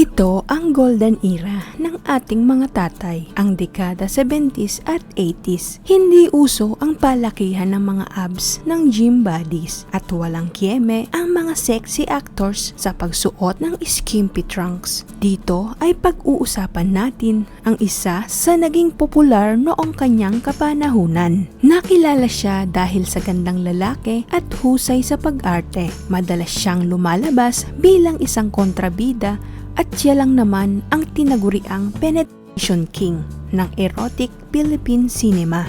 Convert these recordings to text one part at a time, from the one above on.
Ito ang golden era ng ating mga tatay, ang dekada 70s at 80s. Hindi uso ang palakihan ng mga abs ng gym bodies at walang kieme ang mga sexy actors sa pagsuot ng skimpy trunks. Dito ay pag-uusapan natin ang isa sa naging popular noong kanyang kapanahunan. Nakilala siya dahil sa gandang lalaki at husay sa pag-arte. Madalas siyang lumalabas bilang isang kontrabida at siya lang naman ang tinaguriang penetration king ng erotic Philippine cinema.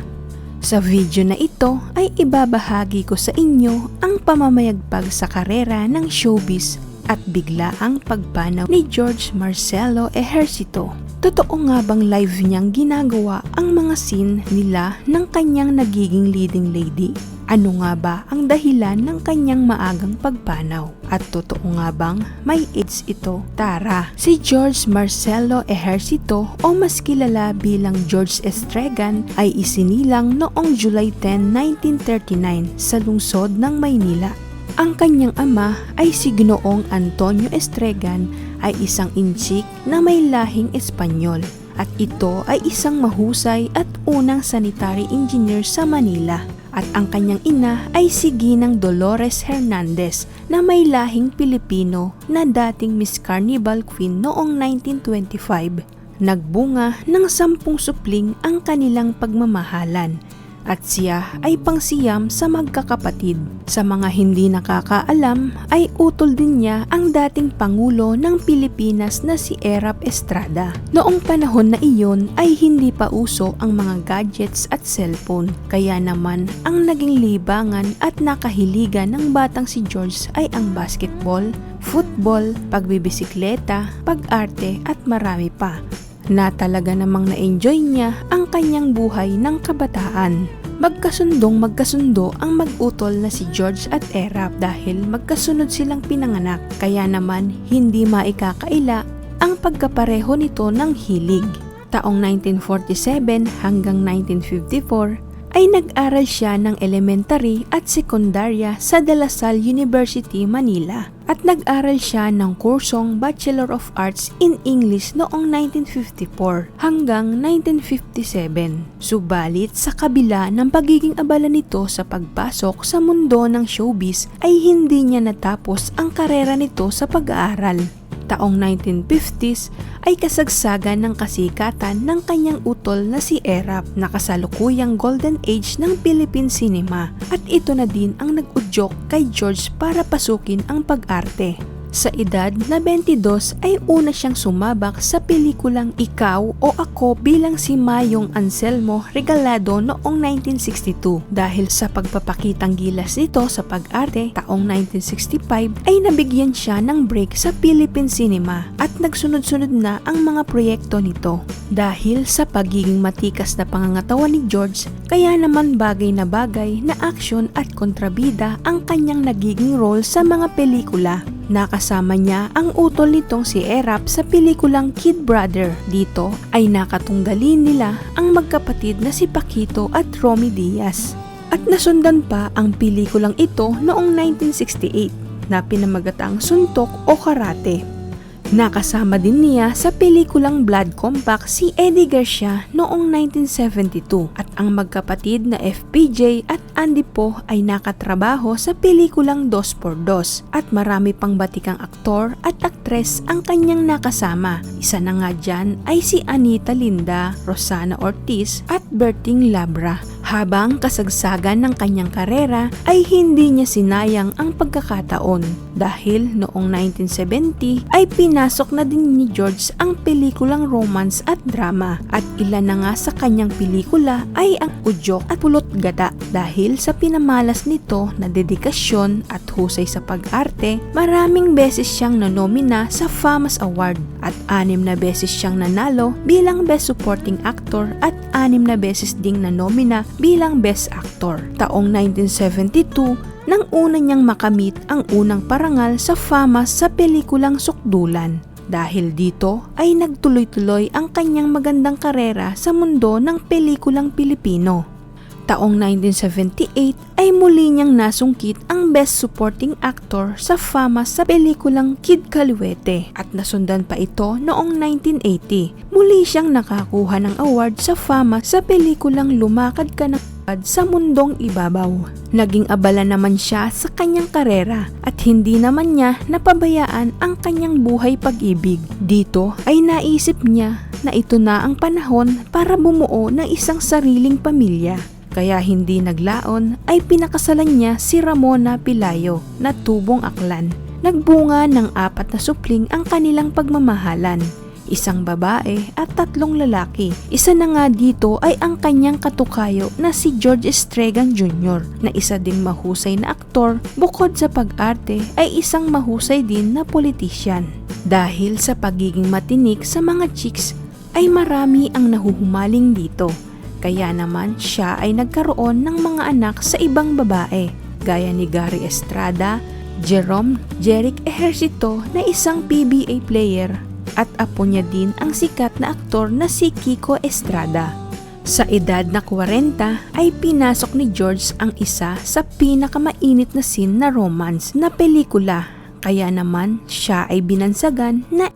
Sa video na ito ay ibabahagi ko sa inyo ang pamamayagpag sa karera ng showbiz at biglaang pagpanaw ni George Marcelo Ejercito. Totoo nga bang live niyang ginagawa ang mga scene nila ng kanyang nagiging leading lady? Ano nga ba ang dahilan ng kanyang maagang pagpanaw? At totoo nga bang may AIDS ito? Tara, si George Marcelo Ejercito o mas kilala bilang George Estregan ay isinilang noong July 10, 1939 sa lungsod ng Maynila. Ang kanyang ama ay si Ginoong Antonio Estregan ay isang inchik na may lahing Espanyol at ito ay isang mahusay at unang sanitary engineer sa Manila at ang kanyang ina ay si Ginang Dolores Hernandez na may lahing Pilipino na dating Miss Carnival Queen noong 1925. Nagbunga ng sampung supling ang kanilang pagmamahalan at siya ay pangsiyam sa magkakapatid. Sa mga hindi nakakaalam ay utol din niya ang dating Pangulo ng Pilipinas na si Erap Estrada. Noong panahon na iyon ay hindi pa uso ang mga gadgets at cellphone. Kaya naman ang naging libangan at nakahiligan ng batang si George ay ang basketball, football, pagbibisikleta, pag-arte at marami pa na talaga namang na-enjoy niya ang kanyang buhay ng kabataan. Magkasundong magkasundo ang mag-utol na si George at Erap dahil magkasunod silang pinanganak kaya naman hindi maikakaila ang pagkapareho nito ng hilig. Taong 1947 hanggang 1954 ay nag-aral siya ng elementary at sekundarya sa De La Salle University, Manila at nag-aral siya ng kursong Bachelor of Arts in English noong 1954 hanggang 1957. Subalit sa kabila ng pagiging abala nito sa pagpasok sa mundo ng showbiz ay hindi niya natapos ang karera nito sa pag-aaral taong 1950s ay kasagsagan ng kasikatan ng kanyang utol na si Erap na kasalukuyang golden age ng Philippine cinema at ito na din ang nag-udyok kay George para pasukin ang pag-arte. Sa edad na 22 ay una siyang sumabak sa pelikulang Ikaw o Ako bilang si Mayong Anselmo Regalado noong 1962. Dahil sa pagpapakitang gilas nito sa pag-arte taong 1965 ay nabigyan siya ng break sa Philippine cinema at nagsunod-sunod na ang mga proyekto nito. Dahil sa pagiging matikas na pangangatawan ni George, kaya naman bagay na bagay na action at kontrabida ang kanyang nagiging role sa mga pelikula Nakasama niya ang utol nitong si Erap sa pelikulang Kid Brother. Dito ay nakatunggalin nila ang magkapatid na si Paquito at Romy Diaz. At nasundan pa ang pelikulang ito noong 1968 na pinamagatang Suntok o Karate. Nakasama din niya sa pelikulang Blood Compact si Eddie Garcia noong 1972 at ang magkapatid na FPJ at Andy Po ay nakatrabaho sa pelikulang Dos por Dos. At marami pang batikang aktor at aktres ang kanyang nakasama. Isa na nga dyan ay si Anita Linda, Rosana Ortiz at Berting Labra habang kasagsagan ng kanyang karera ay hindi niya sinayang ang pagkakataon dahil noong 1970 ay pinasok na din ni George ang pelikulang romance at drama at ilan na nga sa kanyang pelikula ay ang Udyok at Pulot Gata dahil sa pinamalas nito na dedikasyon at husay sa pag-arte maraming beses siyang nanomina sa FAMAS Award at anim na beses siyang nanalo bilang Best Supporting Actor at anim na beses ding nanomina bilang Best Actor. Taong 1972, nang una niyang makamit ang unang parangal sa fama sa pelikulang Sukdulan. Dahil dito ay nagtuloy-tuloy ang kanyang magandang karera sa mundo ng pelikulang Pilipino. Taong 1978 ay muli niyang nasungkit ang Best Supporting Actor sa fama sa pelikulang Kid Kaluete at nasundan pa ito noong 1980. Muli siyang nakakuha ng award sa fama sa pelikulang Lumakad Ka ng sa mundong ibabaw. Naging abala naman siya sa kanyang karera at hindi naman niya napabayaan ang kanyang buhay pag-ibig. Dito ay naisip niya na ito na ang panahon para bumuo ng isang sariling pamilya. Kaya hindi naglaon ay pinakasalan niya si Ramona Pilayo na tubong aklan. Nagbunga ng apat na supling ang kanilang pagmamahalan isang babae at tatlong lalaki. Isa na nga dito ay ang kanyang katukayo na si George Estregan Jr. na isa ding mahusay na aktor bukod sa pag-arte ay isang mahusay din na politisyan. Dahil sa pagiging matinik sa mga chicks ay marami ang nahuhumaling dito. Kaya naman siya ay nagkaroon ng mga anak sa ibang babae gaya ni Gary Estrada, Jerome Jeric Ejercito na isang PBA player at apo niya din ang sikat na aktor na si Kiko Estrada. Sa edad na 40 ay pinasok ni George ang isa sa pinakamainit na scene na romance na pelikula. Kaya naman siya ay binansagan na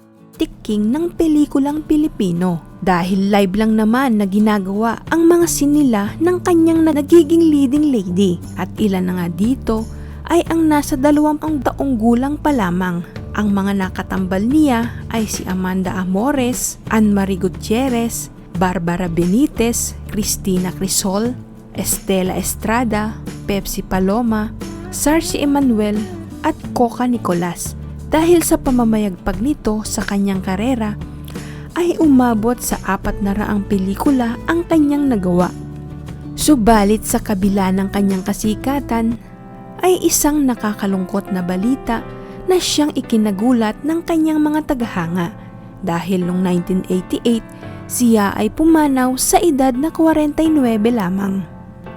king ng pelikulang Pilipino. Dahil live lang naman na ginagawa ang mga scene nila ng kanyang nagiging leading lady. At ilan na nga dito ay ang nasa dalawampang taong gulang pa lamang. Ang mga nakatambal niya ay si Amanda Amores, Anne-Marie Gutierrez, Barbara Benitez, Cristina Crisol, Estela Estrada, Pepsi Paloma, Sarsi Emanuel at Coca Nicolas. Dahil sa pamamayagpag nito sa kanyang karera, ay umabot sa apat na raang pelikula ang kanyang nagawa. Subalit sa kabila ng kanyang kasikatan, ay isang nakakalungkot na balita na siyang ikinagulat ng kanyang mga tagahanga dahil noong 1988 siya ay pumanaw sa edad na 49 lamang.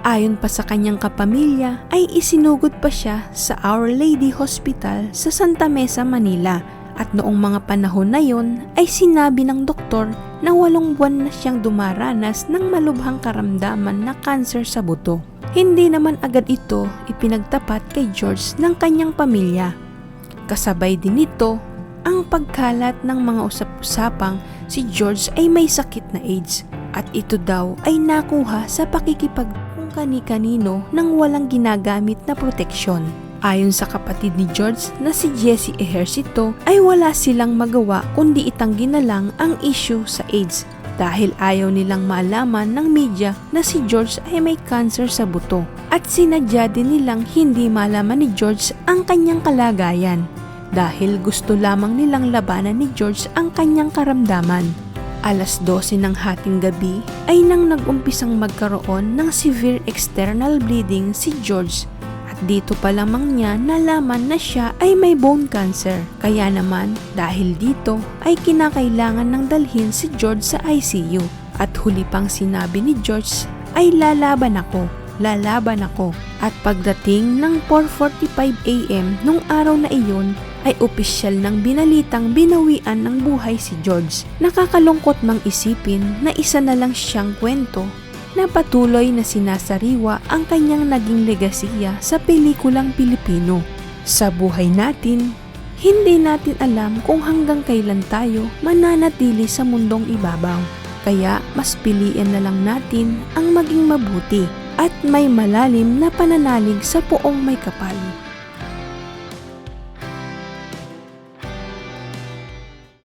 Ayon pa sa kanyang kapamilya ay isinugod pa siya sa Our Lady Hospital sa Santa Mesa, Manila at noong mga panahon na yon ay sinabi ng doktor na walong buwan na siyang dumaranas ng malubhang karamdaman na kanser sa buto. Hindi naman agad ito ipinagtapat kay George ng kanyang pamilya Kasabay din nito ang pagkalat ng mga usap-usapang si George ay may sakit na AIDS at ito daw ay nakuha sa pakikipag kung kani-kanino nang walang ginagamit na proteksyon. Ayon sa kapatid ni George na si Jesse Ejercito ay wala silang magawa kundi itanggi na lang ang issue sa AIDS dahil ayaw nilang malaman ng media na si George ay may cancer sa buto at sinadya din nilang hindi malaman ni George ang kanyang kalagayan dahil gusto lamang nilang labanan ni George ang kanyang karamdaman. Alas 12 ng hating gabi ay nang nag-umpisang magkaroon ng severe external bleeding si George dito pa lamang niya nalaman na siya ay may bone cancer. Kaya naman dahil dito ay kinakailangan ng dalhin si George sa ICU at huli pang sinabi ni George ay lalaban ako lalaban ako. At pagdating ng 4.45 am nung araw na iyon, ay opisyal ng binalitang binawian ng buhay si George. Nakakalungkot mang isipin na isa na lang siyang kwento na patuloy na sinasariwa ang kanyang naging legasiya sa pelikulang Pilipino. Sa buhay natin, hindi natin alam kung hanggang kailan tayo mananatili sa mundong ibabaw. Kaya mas piliin na lang natin ang maging mabuti at may malalim na pananalig sa poong may kapal.